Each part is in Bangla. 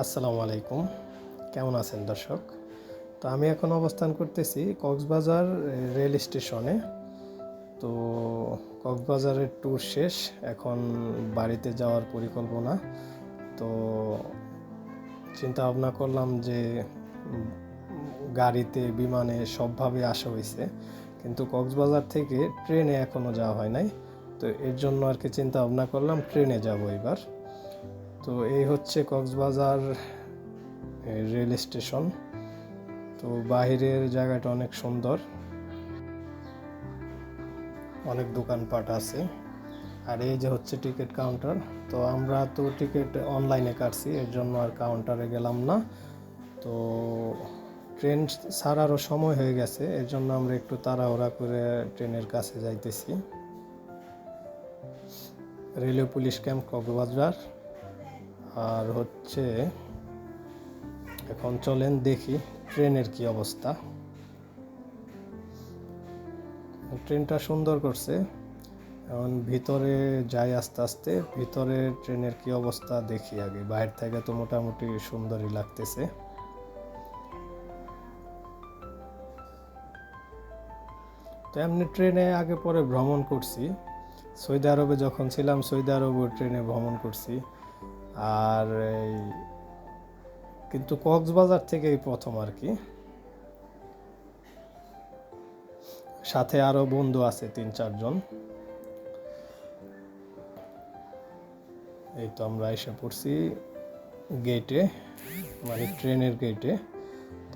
আসসালামু আলাইকুম। কেমন আছেন দর্শক? তো আমি এখন অবস্থান করতেছি কক্সবাজার রেল স্টেশনে। তো কক্সবাজারের ট্যুর শেষ, এখন বাড়িতে যাওয়ার পরিকল্পনা। তো চিন্তা ভাবনা করলাম যে গাড়িতে, বিমানে সবভাবে আসা হয়েছে। কিন্তু কক্সবাজার থেকে ট্রেনে এখনও যাওয়া হয় নাই। তো এর জন্য আর কি চিন্তা ভাবনা করলাম, ট্রেনে যাব এবার। তো এই হচ্ছে কক্সবাজার রেল স্টেশন। তো বাহিরের জায়গাটা অনেক সুন্দর। অনেক দোকানপাট আছে। আর এই যে হচ্ছে টিকিট কাউন্টার, তো আমরা তো টিকিট অনলাইনে কাটছি, এর জন্য আর কাউন্টারে গেলাম না। তো ট্রেন ছাড়ারও সময় হয়ে গেছে, এর জন্য আমরা একটু তাড়াহুড়া করে ট্রেনের কাছে যাইতেছি। Railway police camp Cox's Bazar. আর হচ্ছে, এখন চলেন দেখি ট্রেনের কি অবস্থা। ট্রেনটা সুন্দর করছে, এখন ভিতরে যাই আস্তে আস্তে, ভিতরে ট্রেনের কি অবস্থা দেখি আগে। বাইরে থেকে তো মোটামুটি সুন্দরই লাগতেছে। তো এমনি ট্রেনে আগে পরে ভ্রমণ করছি। সৌদি আরবে যখন ছিলাম, সৌদি আরবে ট্রেনে ভ্রমণ করছি। আর এই কিন্তু কক্সবাজার থেকে এই প্রথম আর কি। সাথে আরও বন্ধু আছে তিন চারজন। এই তো আমরা এসে পড়ছি গেটে মানে ট্রেনের গেটে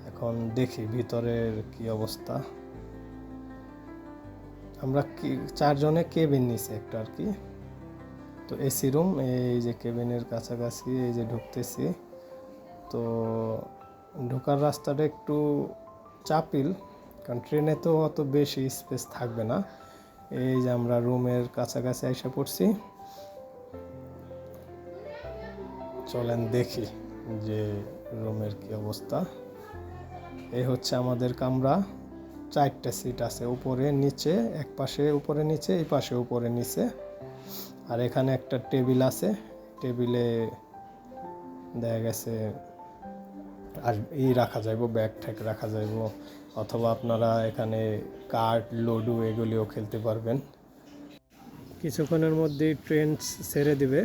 এখন দেখি ভিতরের কি অবস্থা। আমরা কি, চারজনে কেবিন নিছি একটা আর কি। তো এসি রুম, এই যে কেবিনের কাছাকাছি এই যে ঢুকতেছি। তো ঢোকার রাস্তাটা একটু চাপিল, কারণ ট্রেনে তো অত বেশি স্পেস থাকবে না। এই যে আমরা রুমের কাছাকাছি এসে পড়ছি। চলেন দেখি যে রুমের কি অবস্থা। এই হচ্ছে আমাদের কামরা, চারটে সিট আছে উপরে, নিচে এক পাশে উপরে, নিচে এই পাশে উপরে, নিচে। আর এখানে একটা টেবিল আছে। টেবিলে দেখা গেছে আর ই রাখা যাইব, ব্যাগ ঠ্যাগ রাখা যাইব, অথবা আপনারা এখানে কার্ড, লুডু এগুলিও খেলতে পারবেন। কিছুক্ষণের মধ্যেই ট্রেন ছেড়ে দিবে।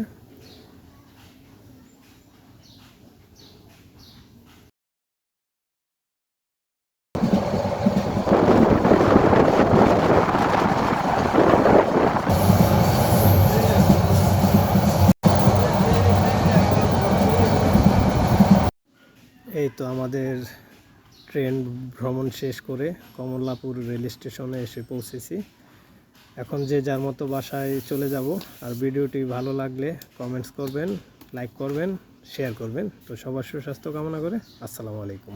এই তো আমাদের ট্রেন ভ্রমণ শেষ করে কমলাপুর রেল স্টেশনে এসে পৌঁছেছি। এখন যে যার মতো বাসায় চলে যাব, আর ভিডিওটি ভালো লাগলে কমেন্টস করবেন লাইক করবেন শেয়ার করবেন। তো সবার সুস্বাস্থ্য কামনা করে, আসসালামু আলাইকুম।